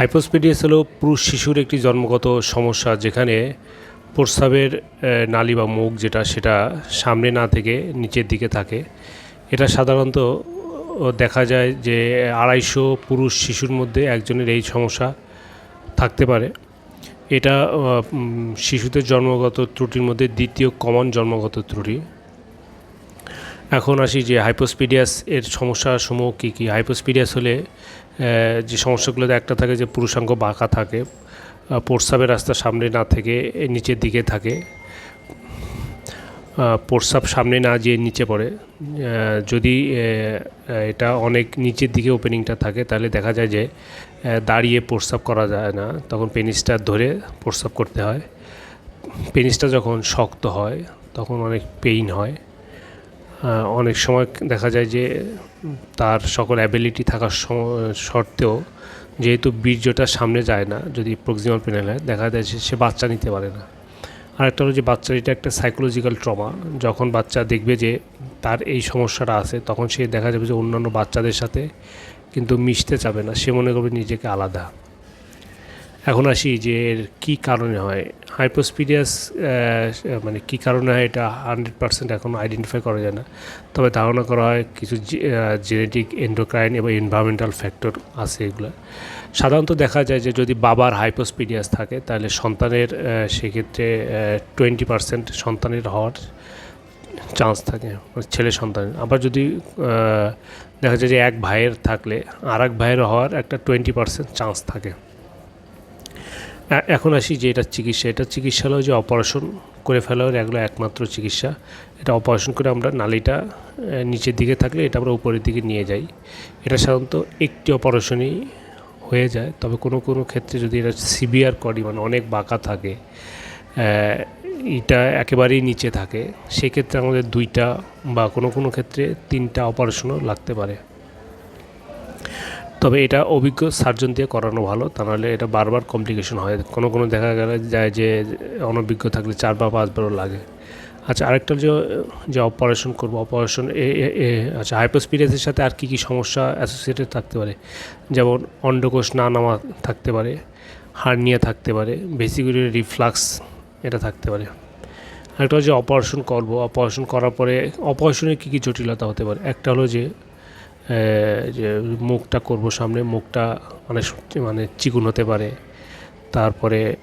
Hypospadias হলো পুরুষ শিশুর একটি জন্মগত সমস্যা যেখানে প্রস্রাবের নালী বা মুখ যেটা, সেটা সামনে না থেকে নিচের দিকে থাকে। এটা সাধারণত দেখা যায় যে আড়াইশো পুরুষ শিশুর মধ্যে একজনের এই সমস্যা থাকতে পারে। এটা শিশুদের জন্মগত ত্রুটির মধ্যে দ্বিতীয় কমন জন্মগত ত্রুটি। এখন আসি যে হাইপোস্পিডিয়াস এর সমস্যাসমূহ কী কী? হাইপোস্পিডিয়াস হলে যে সমস্যাগুলোতে একটা থাকে যে পুরুষাঙ্গ বাঁকা থাকে প্রস্রাবের রাস্তা সামনে না থেকে নিচের দিকে থাকে প্রস্রাব সামনে না যেয়ে নিচে পড়ে যদি এটা অনেক নিচের দিকে ওপেনিংটা থাকে, তাহলে দেখা যায় যে দাঁড়িয়ে প্রস্রাব করা যায় না। তখন পেনিসটা ধরে প্রস্রাব করতে হয়। পেনিসটা যখন শক্ত হয়, তখন অনেক পেইন হয়। অনেক সময় দেখা যায় যে তার সকল অ্যাবিলিটি থাকার সত্ত্বেও যেহেতু বীর্যটা সামনে যায় না, যদি প্রক্সিমাল পেনাল হয়, দেখা যায় যে সে বাচ্চা নিতে পারে না। আরেকটা হলো যে বাচ্চার এটা একটা সাইকোলজিক্যাল ট্রমা যখন বাচ্চা দেখবে যে তার এই সমস্যাটা আছে, তখন সে দেখা যাবে যে অন্যান্য বাচ্চাদের সাথে কিন্তু মিশতে চাবে না, সে মনে করবে নিজেকে আলাদা। এখন আসি যে এর কী কারণে হয়? হাইপোস্পিডিয়াস মানে কী কারণে হয় এটা হান্ড্রেড পার্সেন্ট এখন আইডেন্টিফাই করা যায় না। তবে ধারণা করা হয় কিছু জেনেটিক এন্ডোক্রাইন এবং এনভায়রনমেন্টাল ফ্যাক্টর আছে এগুলো। সাধারণত দেখা যায় যে যদি বাবার হাইপোস্পিডিয়াস থাকে, তাহলে সন্তানের সেক্ষেত্রে টোয়েন্টি পার্সেন্ট সন্তানের হওয়ার চান্স থাকে মানে ছেলে সন্তানের আবার যদি দেখা যায় যে এক ভাইয়ের থাকলে আর এক ভাইয়ের হওয়ার একটা টোয়েন্টি পার্সেন্ট চান্স থাকে। এখন আসি যে এটা চিকিৎসা। এটা চিকিৎসা হলো যে অপারেশন করে ফেলা হলো এগুলো একমাত্র চিকিৎসা। এটা অপারেশন করে আমরা নালিটা নিচের দিকে থাকলে এটা আমরা উপরের দিকে নিয়ে যাই। এটা সাধারণত একটি অপারেশনই হয়ে যায়। তবে কোনো কোনো ক্ষেত্রে যদি এটা সিভিয়ার করি মানে অনেক বাঁকা থাকে এটা একেবারেই নিচে থাকে, সেক্ষেত্রে আমাদের দুইটা বা কোনো কোনো ক্ষেত্রে তিনটা অপারেশনও লাগতে পারে। তবে এটা অভিজ্ঞ সার্জন দিয়ে করানো ভালো, তা নাহলে এটা বারবার কমপ্লিকেশন হয়। কোনো কোনো দেখা গেলে যায় যে অনভিজ্ঞ থাকলে চার বা পাঁচবারও লাগে। আচ্ছা আরেকটা যে যে অপারেশন করব অপারেশন এ আচ্ছা হাইপোস্পিডিয়াসের সাথে আর কী কী সমস্যা অ্যাসোসিয়েটেড থাকতে পারে? যেমন অন্ডকোষ না নামা থাকতে পারে, হার্নিয়া থাকতে পারে বেসিক্যালি রিফ্লাক্স এটা থাকতে পারে। আরেকটা হচ্ছে অপারেশন করব অপারেশন করার পরে অপারেশনের কী কী জটিলতা হতে পারে? একটা হলো যে যে মুখটা করব সামনে, মুখটা মানে মানে চিকুন হতে পারে। তারপরে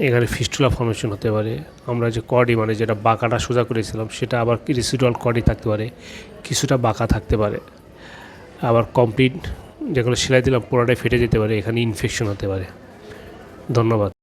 এখানে ফিস্টুলা ফর্মেশন হতে পারে। আমরা যে কডি মানে যেটা বাঁকাটা সোজা করেছিলাম, সেটা আবার রিসিডুয়াল কডি থাকতে পারে, কিছুটা বাঁকা থাকতে পারে। আবার কমপ্লিট যেগুলো সেলাই দিলাম, পুরোটাই ফেটে যেতে পারে, এখানে ইনফেকশন হতে পারে। ধন্যবাদ।